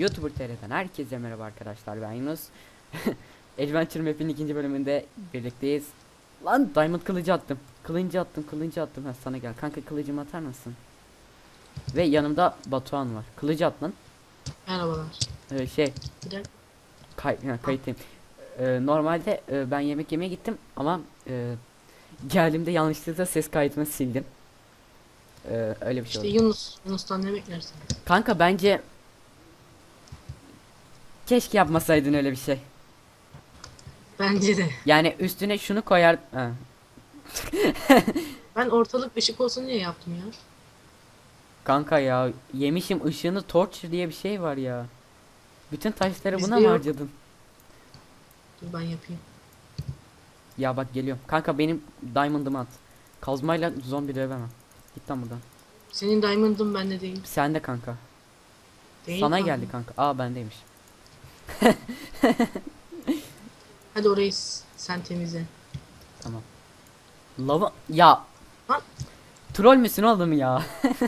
YouTuber TR'den herkese merhaba arkadaşlar ben Yunus. Adventure Map'in ikinci bölümünde birlikteyiz. Lan Diamond kılıcı attım. Kılıncı attım, kılıncı attım. Ha sana gel. Kanka kılıcımı atar mısın? Ve yanımda Batuhan var. Kılıcı at lan. Merhabalar. Ee, şey, kay ha, kayıttayım. Ee, normalde e, ben yemek yemeye gittim ama e, geldiğimde yanlışlıkla ses kaydını sildim. Ee, öyle bir şey İşte oldu. Yunus. Yunus'tan ne beklersin? Kanka bence keşke yapmasaydın öyle bir şey. Bence de. Yani üstüne şunu koyar. Ha. Ben ortalık ışık olsun diye yaptım ya. Kanka ya yemişim ışığını torch diye bir şey var ya. Bütün taşları Bizde buna mı yok. harcadın? Dur ben yapayım. Ya bak geliyorum. Kanka benim diamond'ımı at. Kazmayla zombi dövemem. Git lan buradan. Senin diamond'ın bende değil. Sen de kanka. Değil Sana kanka. geldi kanka. Aa bendeymiş. Hadi orayı s- sen temizle. Tamam. Lava ya. Lan. Troll müsün oğlum ya?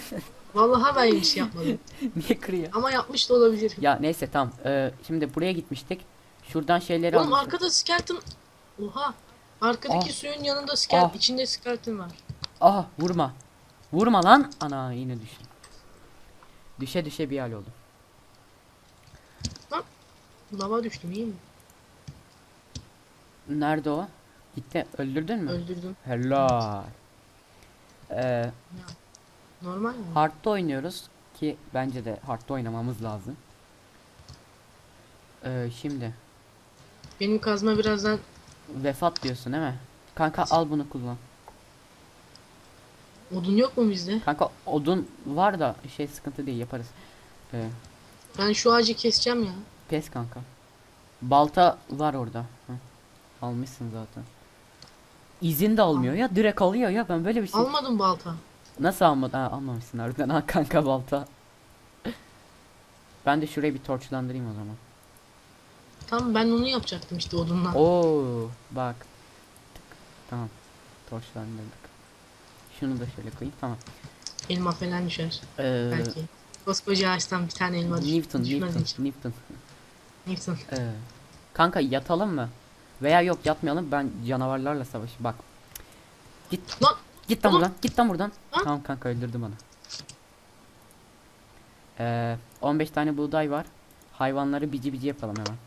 Vallahi ben şey yapmadım. Niye kırıyor? Ama yapmış da olabilir. Ya neyse tamam. Ee, şimdi buraya gitmiştik. Şuradan şeyleri Oğlum almıştık. arkada skeleton. Oha. Arkadaki Ah. suyun yanında skeleton. Ah. içinde skeleton var. Aha vurma. Vurma lan. Ana yine düştüm. Düşe düşe bir hal oldum. Lava düştüm iyi mi? Nerede o? Gitti. Öldürdün mü? Öldürdüm. Helal. Ee, Normal mi? hard'da oynuyoruz ki bence de hard'da oynamamız lazım. Ee, şimdi Benim kazma birazdan vefat diyorsun değil mi? Kanka al bunu kullan. odun yok mu bizde? Kanka odun var da şey sıkıntı değil yaparız. Ee, Ben şu ağacı keseceğim ya. Pes kanka. Balta var orada. Hı. Almışsın zaten. İzin de almıyor ya direkt alıyor ya ben böyle bir şey. Almadım balta. Nasıl almadın? Ha, almamışsın harbiden ha kanka balta. ben de şurayı bir torçlandırayım o zaman. Tam ben onu yapacaktım işte odunla. Oo bak. Tamam. Torçlandırdık. Şunu da şöyle koyayım tamam. Elma falan düşer. Ee, Belki. Koskoca ağaçtan bir tane elma düş- Newton, Newton. Newton. Newton. Ee, kanka yatalım mı? Veya yok yatmayalım ben canavarlarla savaş. Bak. Git. Lan! Git lan buradan. Git lan buradan. Lan! Tamam kanka öldürdü bana. Ee, 15 tane buğday var. Hayvanları bici bici yapalım hemen.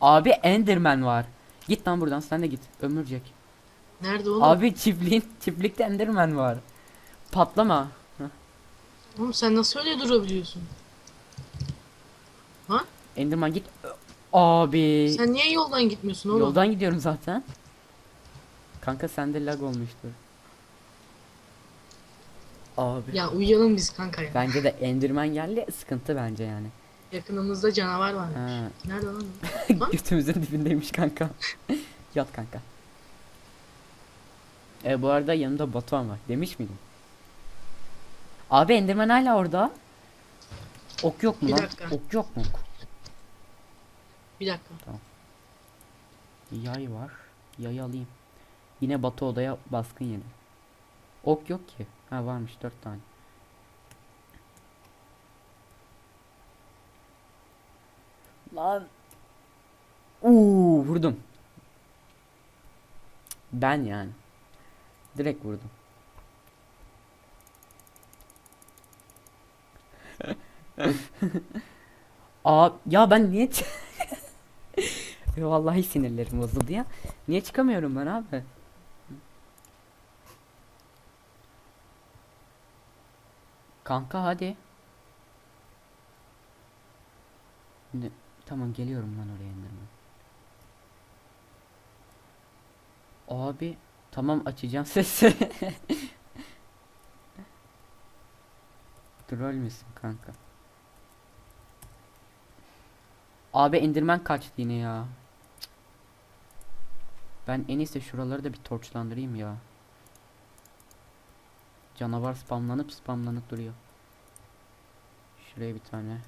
Abi Enderman var. Git lan buradan sen de git. Ömürcek. Nerede oğlum? Abi çiftliğin çiftlikte Enderman var. Patlama. Oğlum sen nasıl öyle durabiliyorsun? Enderman git. Abi. Sen niye yoldan gitmiyorsun oğlum? Yoldan gidiyorum zaten. Kanka sende lag olmuştur. Abi. Ya uyuyalım biz kanka ya. Bence de Enderman geldi sıkıntı bence yani. Yakınımızda canavar var. Ha. Nerede lan? Götümüzün dibindeymiş kanka. Yat kanka. E bu arada yanımda Batuhan var. Demiş miydim? Abi Enderman hala orada. Ok yok mu Bir lan? dakika. Ok yok mu? ok? Bir dakika. Yay var. Yayı alayım. Yine Batı odaya baskın yedi. Ok yok ki. Ha varmış dört tane. Lan. Uuu vurdum. Ben yani. Direkt vurdum. Aa ya ben niye Ya Vallahi sinirlerim bozuldu ya. Niye çıkamıyorum ben abi? Kanka hadi. Ne? Tamam geliyorum lan oraya indirme. Abi tamam açacağım sesi. Troll müsün kanka? Abi indirmen kaçtı yine ya. Ben en iyisi şuraları da bir torçlandırayım ya. Canavar spamlanıp spamlanıp duruyor. Şuraya bir tane.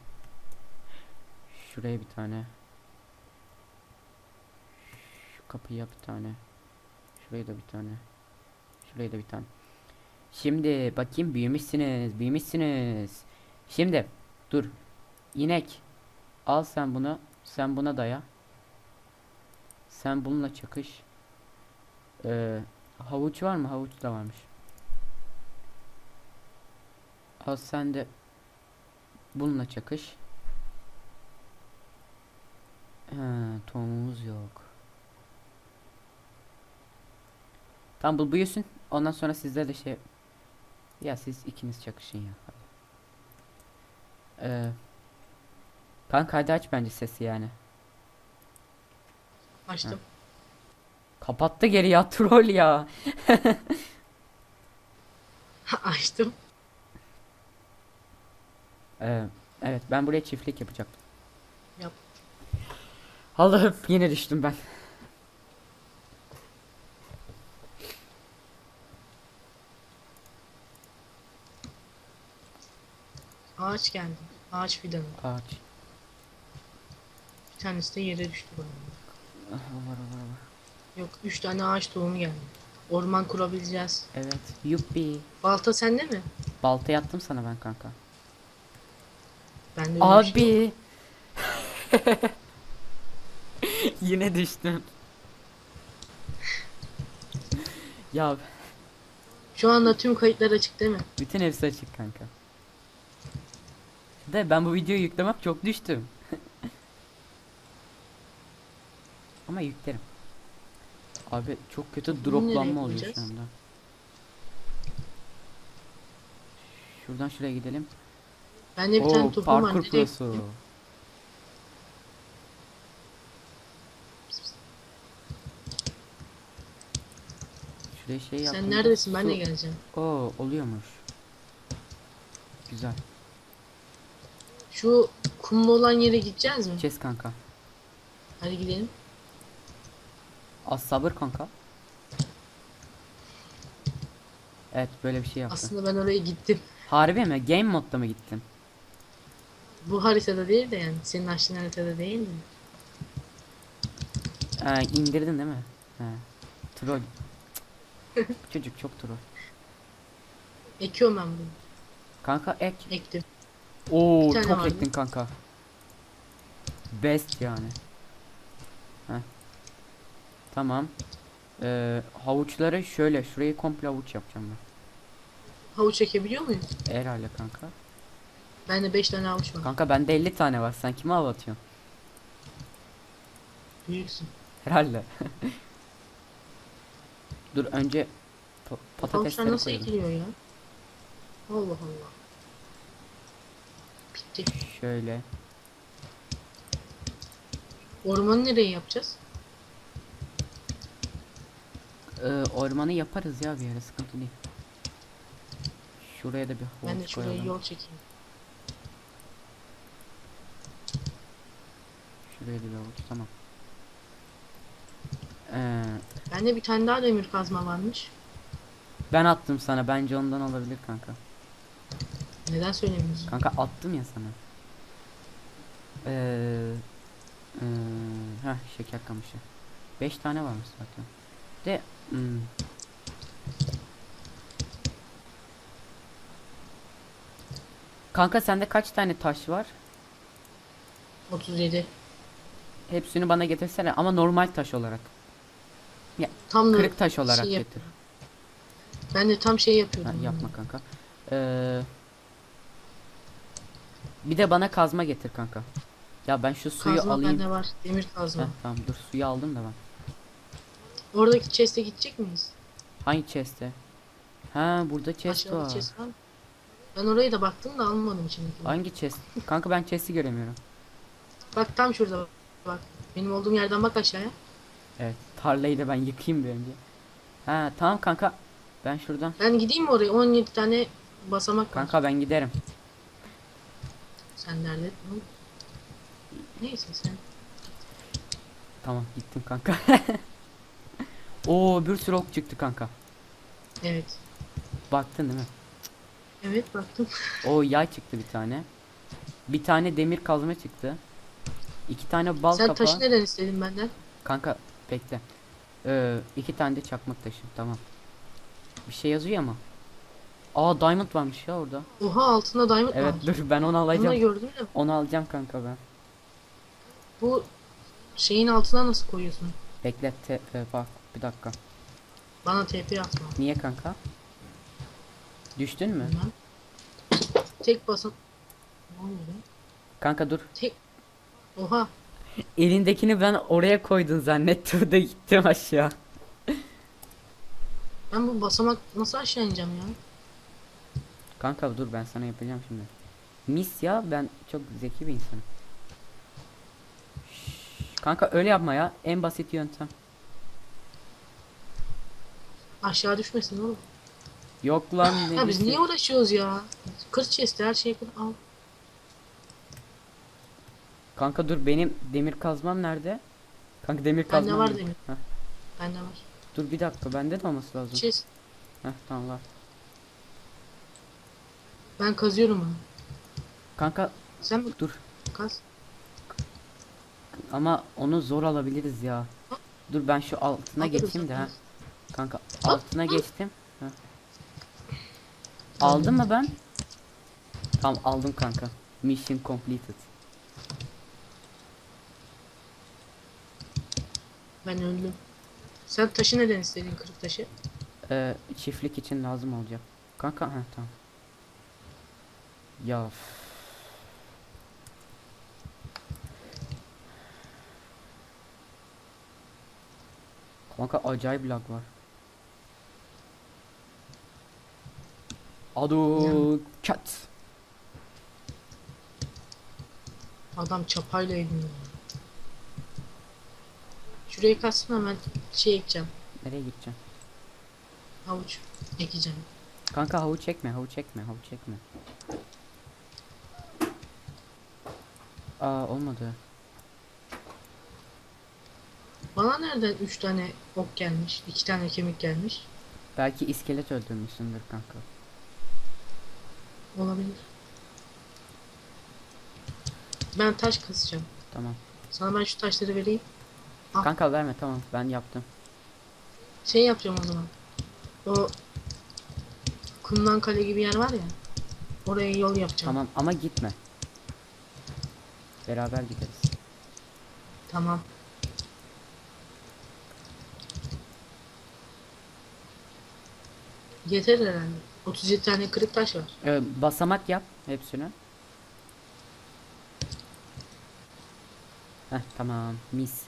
Şuraya bir tane. Şu kapıya bir tane. Şuraya da bir tane. Şuraya da bir tane. Şimdi bakayım büyümüşsünüz, büyümüşsünüz. Şimdi dur. İnek. Al sen bunu. Sen buna daya. Sen bununla çakış. Ee, havuç var mı? Havuç da varmış. Al sen de bununla çakış. He, tohumumuz yok. Tamam bu büyüsün. Ondan sonra sizde de şey ya siz ikiniz çakışın ya. Ee, kanka hadi aç bence sesi yani. Açtım. Kapattı geri ya troll ya. Açtım. Ee, evet ben buraya çiftlik yapacaktım. Yap. Allah'ım yine düştüm ben. Ağaç geldi. Ağaç fidanı. Ağaç. Bir tanesi de yere düştü bana. Ah, var var var. Yok üç tane ağaç tohumu geldi. Orman kurabileceğiz. Evet. Yuppi. Balta sende mi? Balta yattım sana ben kanka. Ben de öyle bir şey. Abi. Yine düştüm. ya Şu anda tüm kayıtlar açık değil mi? bütün hepsi açık kanka. De ben bu videoyu yüklemek çok düştüm. Ama yüklerim. Abi çok kötü droplanma oluyor şu anda. Şuradan şuraya gidelim. Bende bir Oo, tane topum var. parkur prosu. Şuraya şey Sen yaptığımda neredesin? Ben de geleceğim. Oo oluyormuş. Güzel. Şu kumlu olan yere gideceğiz mi? Kes kanka. Hadi gidelim. Az sabır kanka. Evet böyle bir şey yaptım. Aslında ben oraya gittim. Harbi mi? Game modda mı gittin? Bu haritada değil de yani. Senin açtığın haritada değil mi? Ee, indirdin değil mi? He. Troll. Çocuk çok troll. Ekiyorum ben bunu. Kanka ek. Ektim. Oo Bir tane çok vardı. ektin kanka. Best yani. Tamam. Ee, havuçları şöyle şurayı komple havuç yapacağım ben. Havuç ekebiliyor muyum? Herhalde kanka. Bende 5 tane havuç var. Kanka bende 50 tane var. Sen kime hava atıyorsun? Büyüksün. Herhalde. Dur önce pa- Havuçlar patatesleri nasıl koyalım. ekiliyor ya? Allah Allah. Bitti. Şöyle. Ormanı nereye yapacağız? Ee, ormanı yaparız ya bir yere sıkıntı değil. Şuraya da bir Ben de şuraya koyalım. yol çekeyim. Şuraya da bir havuç tamam. Ee, Bende bir tane daha demir kazma varmış. ben attım sana bence ondan olabilir kanka. Neden söylemiyorsun? Kanka attım ya sana. Ee, ee, heh, şeker kamışı. 5 tane varmış zaten. De hmm. Kanka sende kaç tane taş var? 37. Hepsini bana getirsene ama normal taş olarak. Tam da Kırık taş olarak şey yap- getir. Ben de tam şey Ha, yapıyordum. yapma kanka. Ee, bir de bana kazma getir kanka. Ya ben şu suyu Kazma alayım. bende var. Demir kazma. Heh, tamam dur suyu aldım da ben. Oradaki chest'e gidecek miyiz? Hangi chest'e? Ha burada chest Aşağıda var. chest var. Ben oraya da baktım da almadım şimdi. Hangi chest? Kanka ben chest'i göremiyorum. Bak tam şurada bak. bak. Benim olduğum yerden bak aşağıya. Evet. Tarlayı da ben yıkayayım bir önce. Ha tamam kanka. Ben şuradan. Ben gideyim mi oraya? 17 tane basamak var. Kanka ben giderim. Sen nerede? Neyse sen. Tamam gittim kanka. Oo bir sürü ok çıktı kanka. Evet. Baktın değil mi? Evet baktım. O yay çıktı bir tane. Bir tane demir kazma çıktı. İki tane bal sen kapağı. taşı neden istedin benden? Kanka bekle. Ee, iki tane de çakmak taşı. Tamam. Bir şey yazıyor ama. Aa diamond varmış ya orada. Oha altında diamond Evet var. dur ben onu Bunu da alacağım. gördüm de Onu alacağım kanka ben. bu şeyin altına nasıl koyuyorsun? Bekle te- e, bak bir dakika. Bana TP yapma. Niye kanka? Düştün mü? Bilmem. Tek basın. Ne oluyor be? Kanka dur. Tek. Oha. Elindekini ben oraya koydun zannettim de gittim aşağı. Ben bu basamak nasıl aşağı ineceğim ya? Kanka dur ben sana yapacağım şimdi. Mis ya ben çok zeki bir insanım. Kanka öyle yapma ya. En basit yöntem. Aşağı düşmesin oğlum. Yok lan ne Ya biz niye uğraşıyoruz ya? Kır chest'i her şeyi al. Kanka dur benim demir kazmam nerede? Kanka demir Bende kazmam. var yok. demir. Heh, Bende var. dur bir dakika bende de olması lazım. Chest. Heh, tamam var. Ben kazıyorum onu. Kanka Sen mi dur kaz? Ama onu zor alabiliriz ya. Dur ben şu altına Alırız, geçeyim de ha. alırız. Kanka altına geçtim. Heh. Aldın mı ben? Tamam aldım kanka. Mission completed. Ben öldüm. Sen taşı neden istedin kırık taşı? Ee, çiftlik için lazım olacak. Kanka ha tamam. Ya. f- Kanka acayip lag var. Adu cat. Adam çapayla ediniyor. Şurayı kazsın hemen şey ekeceğim. Nereye gideceğim? Havuç ekeceğim. Kanka havuç çekme, havuç çekme, havuç çekme. Aa olmadı. Bana nereden 3 tane ok gelmiş? 2 tane kemik gelmiş. Belki iskelet öldürmüşsündür kanka. Olabilir. Ben taş kazacağım. Tamam. Sana ben şu taşları vereyim. Ah. Kanka verme tamam ben yaptım. Şey yapacağım o zaman. O kumdan kale gibi yer var ya. Oraya yol yapacağım. Tamam ama gitme. Beraber gideriz. Tamam. Yeter herhalde. 37 tane kırık taş var. Ee, basamak yap hepsini. Heh tamam mis.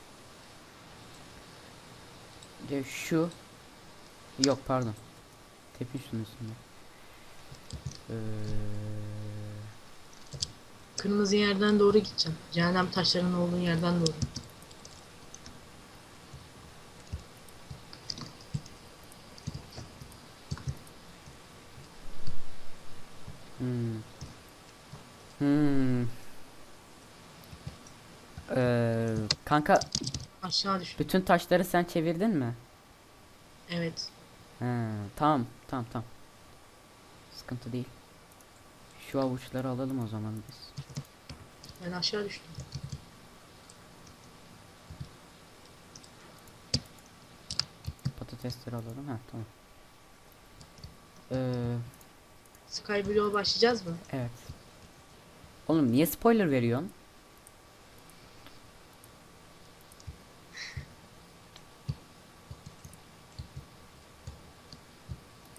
De şu yok pardon. Tepin şunun üstünde. Ee, Kırmızı yerden doğru gideceğim. Cehennem taşlarının olduğu yerden doğru. Hmm. Hmm. Ee, kanka Aşağı düş. bütün taşları sen çevirdin mi? Evet. He, tamam tamam tamam. Sıkıntı değil. Şu avuçları alalım o zaman biz. Ben aşağı düştüm. Patatesleri alalım. Ha tamam. Ee, Skyblock'a başlayacağız mı? evet. Oğlum niye spoiler veriyorsun?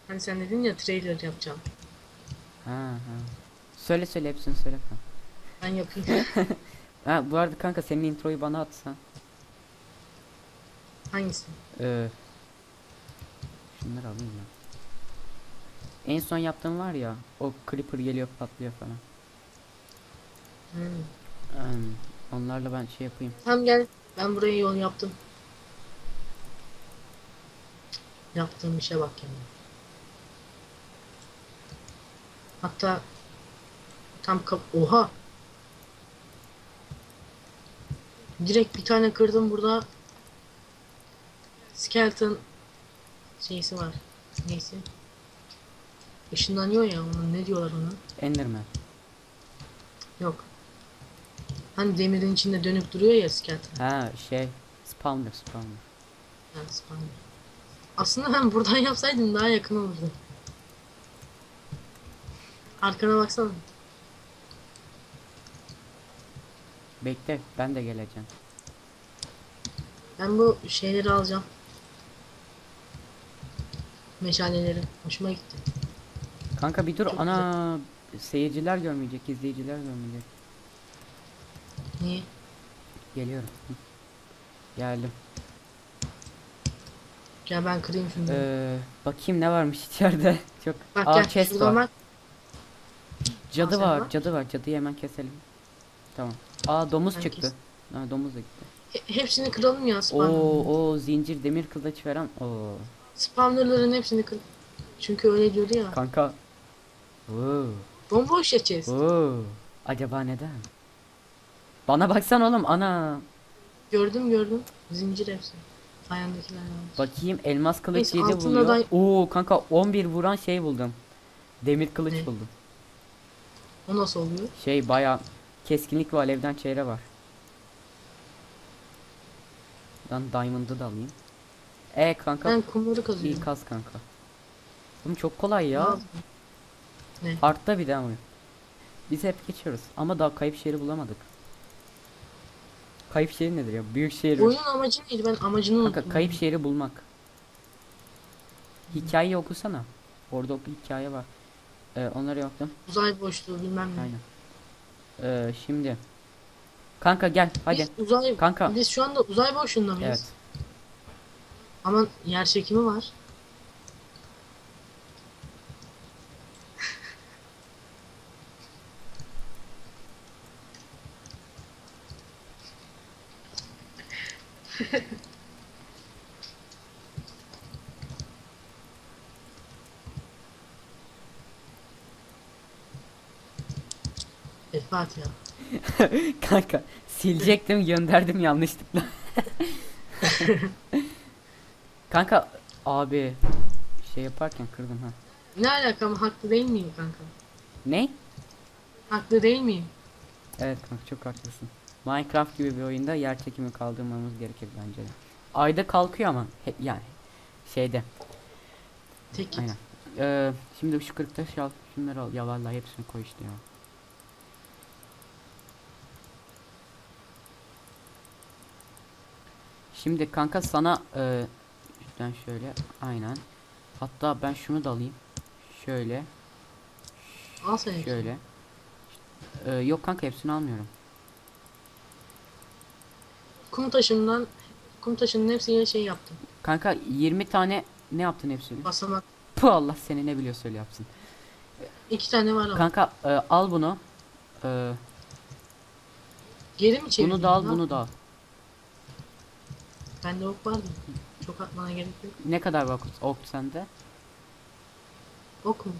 Hani sen dedin ya trailer yapacağım. Ha ha. Söyle söyle hepsini söyle. kanka. Ben yapayım. Ha bu arada kanka senin introyu bana atsan. Hangisi? Ee, şunları alayım ben. En son yaptığım var ya o creeper geliyor patlıyor falan. Hmm. Hmm, onlarla ben şey yapayım. Tamam gel. Ben buraya yol yaptım. Yaptığım işe bak yani. Hatta tam kap... Oha! Direkt bir tane kırdım burada. Skeleton şeysi var. Neyse. Işınlanıyor ya onun ne diyorlar ona? Enderman. Yok. Hani demirin içinde dönüp duruyor ya skeleton. Ha şey spawner spawner. Yani spawner. Aslında ben buradan yapsaydım daha yakın olurdu. Arkana baksana. Bekle ben de geleceğim. Ben bu şeyleri alacağım. Meşaleleri. Hoşuma gitti. Kanka bir dur Çok ana seyirciler görmeyecek, izleyiciler görmeyecek. Niye? Geliyorum. Geldim. Gel ben kırayım şunu. Ee, bakayım ne varmış içeride. Çok. bak Aa chest var. bak. Cadı Aa, var, bak. cadı var. Cadıyı hemen keselim. Tamam. Aa domuz Ben çıktı. kes- Ha, domuz da gitti. He- hepsini kıralım ya Oo, spawner. o zincir demir kılıç falan. Oo. Spawnerların hepsini kır. Çünkü öyle diyordu ya. Kanka. Oo. Bomboş ya chest. Oo. Acaba neden? Bana baksan oğlum ana. Gördüm gördüm. Zincir hepsi. Ayağındakiler var. Bakayım elmas kılıç Neyse, 7 altında vuruyor. da- Oo kanka 11 vuran şey buldum. Demir kılıç Ne? buldum. O nasıl oluyor? Şey baya keskinlik ve alevden çeyre var. Lan diamond'ı da alayım. E kanka Ben kumları iyi kazıyorum. kaz kanka. Oğlum çok kolay ya. Lazım. Ne? Artta bir de ama. Biz hep geçiyoruz ama daha kayıp şehri bulamadık. Kayıp şehir nedir ya? Büyük şehir. Oyunun amacı neydi? Ben amacını Kanka unuttum. kayıp şehri bulmak. Hikayeyi okusana. Orada oku hikaye var. Ee, onları yaptım. Uzay boşluğu bilmem ne. Aynen. Ee, şimdi. Kanka gel hadi. Biz uzay Kanka. Biz şu anda uzay boşluğunda mıyız? Evet. Ama yer çekimi var. E Fatiha. Kanka silecektim gönderdim yanlışlıkla. Kanka abi şey yaparken kırdım ha. Ne alakam haklı değil miyim kanka? Ne? Haklı değil miyim? Evet kanka çok haklısın. Minecraft gibi bir oyunda yer çekimi kaldırmamız gerekir bence de. Ayda kalkıyor ama he- yani şeyde. Tek. Aynen. Ee, şimdi şu 40 taş al. Şunları al. Ya vallahi hepsini koy işte ya. Şimdi kanka sana e, şuradan şöyle aynen. Hatta ben şunu da alayım. Şöyle, Al sen şöyle. Ee, yok kanka hepsini almıyorum. Kum taşından kum taşının hepsiyle şey yaptım. Kanka 20 tane ne yaptın hepsini? Basamak. Puh Allah seni ne biliyorsa öyle yapsın. İki tane var ama. Kanka e, al bunu. E, Geri mi çevirdin? bunu da al bunu da al. Bende ok vardı. Çok atmana gerek yok. Ne kadar var ok sende? Ok mu?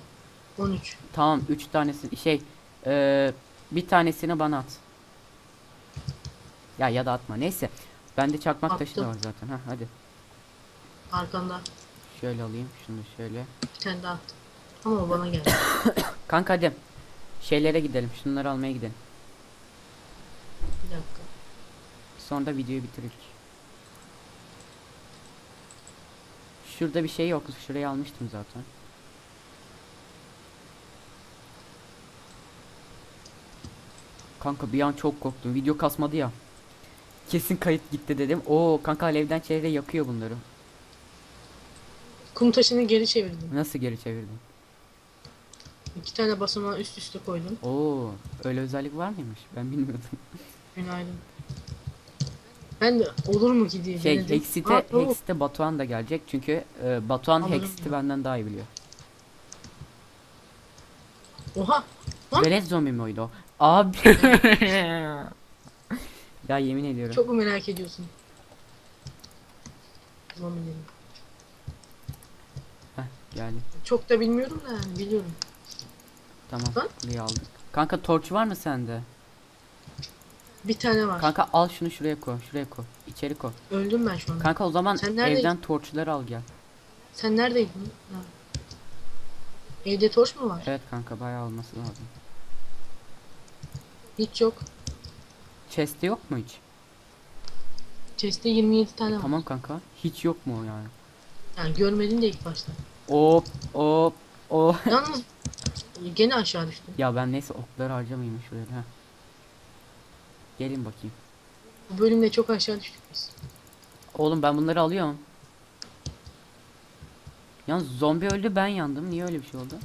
13. Tamam 3 tanesi şey e, bir tanesini bana at. Ya ya da atma neyse. Bende çakmak taşı da Attım. var zaten. Ha hadi. Arkanda Şöyle alayım şunu şöyle. bir tane daha attım. Ama o bana geldi. Kanka hadi. Şeylere gidelim. Şunları almaya gidelim. bir dakika. Sonra da videoyu bitiririz. Şurada bir şey yok. Şurayı almıştım zaten. Kanka bir an çok korktum. Video kasmadı ya. Kesin kayıt gitti dedim. Oo kanka alevden çevre yakıyor bunları. Kum taşını geri çevirdim. Nasıl geri çevirdin? İki tane basamağı üst üste koydum. Oo öyle özellik var mıymış? Ben bilmiyordum. Günaydın. Ben de olur mu ki diye Şey denedim. Hexit'e Aa. Hexit'e Batuhan da gelecek çünkü e, Batuhan Anladım Hexit'i benden daha iyi biliyor. Oha! Lan! Velet zombi mi oydu o? Abi. ya yemin ediyorum. Çok mu merak ediyorsun? Zombileri. Heh, geldi. Çok da bilmiyorum da yani biliyorum. Tamam. Lan. Kuleyi aldık. Kanka torç var mı sende? Bir tane var. Kanka al şunu şuraya koy. Şuraya koy. İçeri koy. Öldüm ben şu anda. Kanka o zaman Sen evden torçları al gel. Sen neredeydin? Ha. Evde torç mu var? Evet kanka bayağı olması lazım. Hiç yok. Chest'te yok mu hiç? Chest'te 27 tane var. Tamam kanka. Hiç yok mu o yani? Yani görmedin de ilk başta. Hop hop hop. Yalnız Gene aşağı düştü. Ya ben neyse okları harcamayayım şuraya. Ha. Gelin bakayım. Bu bölümde çok aşağı düştük biz. Oğlum ben bunları alıyorum. Yalnız zombi öldü ben yandım. Niye öyle bir şey oldu?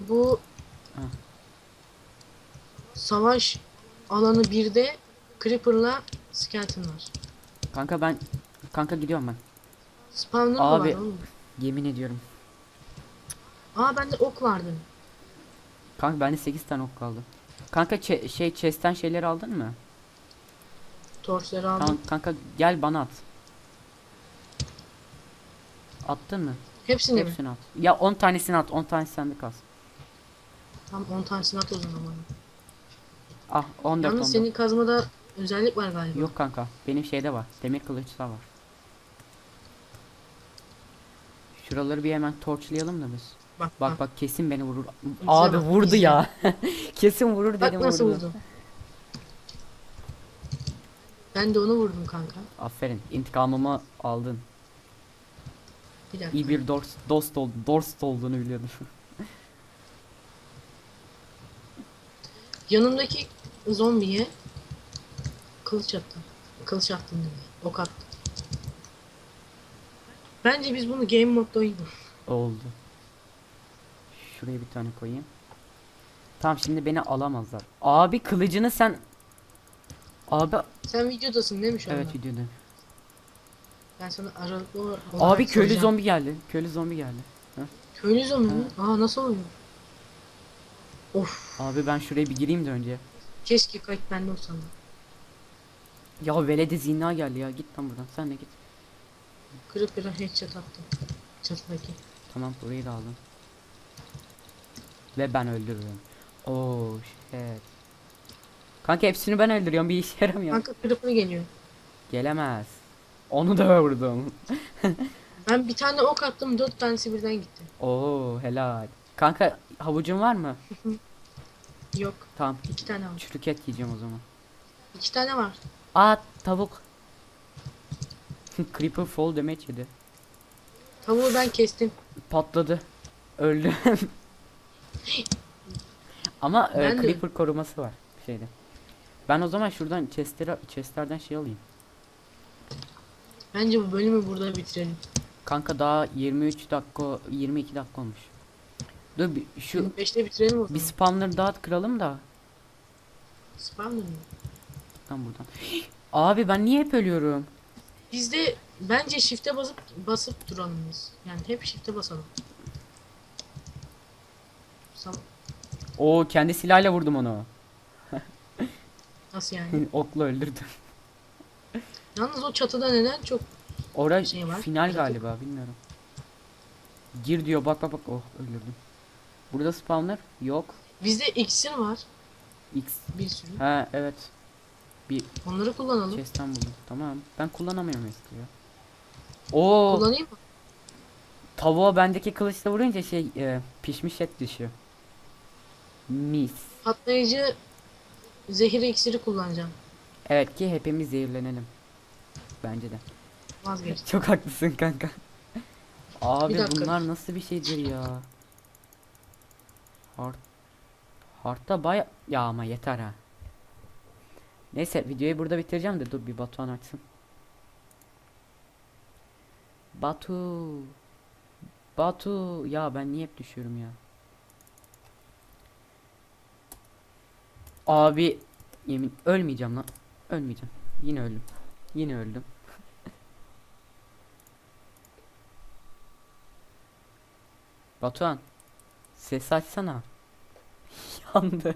Bu Ha. savaş alanı 1'de Creeper'la Skeleton var. Kanka ben kanka gidiyorum ben. Spawner mı Abi. var oğlum? Yemin ediyorum. Aa bende ok vardı. Kanka bende 8 tane ok kaldı. Kanka şey chest'ten şeyleri aldın mı? Torçları aldım. Tamam kanka gel bana at. Attın mı? Hepsini mi? Hepsini at. Ya 10 tanesini at. 10 tanesi sende kalsın. Tamam 10 tanesini at o zaman bana. Ah 14 Yalnız 14. senin kazmada özellik var galiba. Yok kanka. Benim şeyde var. Demir kılıçta var. Şuraları bir hemen torçlayalım da biz. Bak Bak bak kesin beni vurur. Abi bak, vurdu izle. ya. kesin vurur Bak dedim nasıl vurdu. Ben de onu vurdum kanka. Aferin. intikamımı aldın. Bir dakika. İyi bir dost, dost, ol, dost olduğunu biliyordum. Yanımdaki zombiye kılıç attım. Kılıç attım mi? Ok attım. Bence biz bunu game modda oynayalım. Oldu. Şuraya bir tane koyayım. Tamam şimdi beni alamazlar. Abi kılıcını sen... Abi Sen videodasın değil mi şu anda? evet videoda. Ben sana aralıklı olarak Abi köylü soracağım. zombi geldi. Köylü zombi geldi. Köylü zombi mi? Aa nasıl oluyor? Of. Abi ben şuraya bir gireyim de önce. Keşke kayıt bende olsam. Ya veledi zina geldi ya. Git lan buradan. Sen de git. Kırıp kırıp headshot attım. Çatıdaki. Tamam burayı da aldım. Ve ben öldürürüm. Oh shit. Kanka hepsini ben öldürüyorum. Bir işe yaramıyor. Kanka kırıplı geliyor. Gelemez. Onu da vurdum. Ben bir tane ok attım dört tanesi birden gitti. Oo helal. Kanka havucun var mı? Yok. Tamam. iki tane var. Çürük et yiyeceğim o zaman. İki tane var. Aa tavuk. Creeper fall damage yedi. Tavuğu ben kestim. Patladı. Öldü. Ama e, Ben de- Creeper koruması var şeyde. Ben o zaman şuradan chestleri, chestlerden şey alayım. Bence bu bölümü burada bitirelim. Kanka daha 23 dakika 22 dakika olmuş. Dur bir, şu 25'te bitirelim o bir zaman. spawner daha kıralım da. Spawner mı? Lan buradan. Abi ben niye hep ölüyorum? Biz de bence shift'e basıp basıp duralım biz. Yani hep shift'e basalım. Sam Oo kendi silahıyla vurdum onu. nasıl yani? Okla öldürdüm. Yalnız o çatıda neden çok Orada Şey var, final galiba bilmiyorum. Gir diyor bak bak bak oh öldürdüm. Burada spawner yok. bizde iksir var X. bir sürü. Ha evet. Bir Onları kullanalım. chest'ten buldum. Tamam. Ben kullanamıyorum eski ya. Oo Kullanayım mı? tavuğa bendeki kılıçla vurunca şey e, pişmiş et düşüyor. Mis. Patlayıcı zehir iksiri kullanacağım. Evet ki hepimiz zehirlenelim. Bence de. Vazgeçtim. Çok haklısın kanka. Abi Bir dakika. bunlar nasıl bir şeydir ya? Hard Hard'da baya ya ama yeter ha. Neyse videoyu burada bitireceğim de dur bir Batuhan açsın. Batu. Batu ya ben niye hep düşüyorum ya? Abi yemin ölmeyeceğim lan. Ölmeyeceğim. Yine öldüm. Yine öldüm. Batuhan. Ses açsana. Yandı.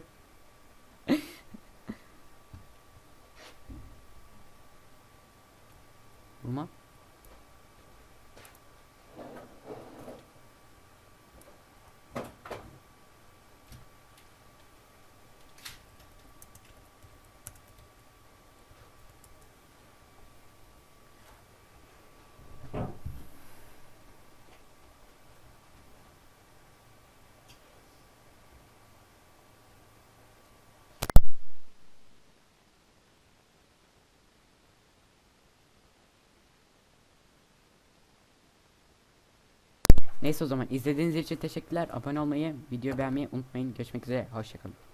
Neyse o zaman izlediğiniz için teşekkürler. Abone olmayı, video beğenmeyi unutmayın. Görüşmek üzere. Hoşçakalın.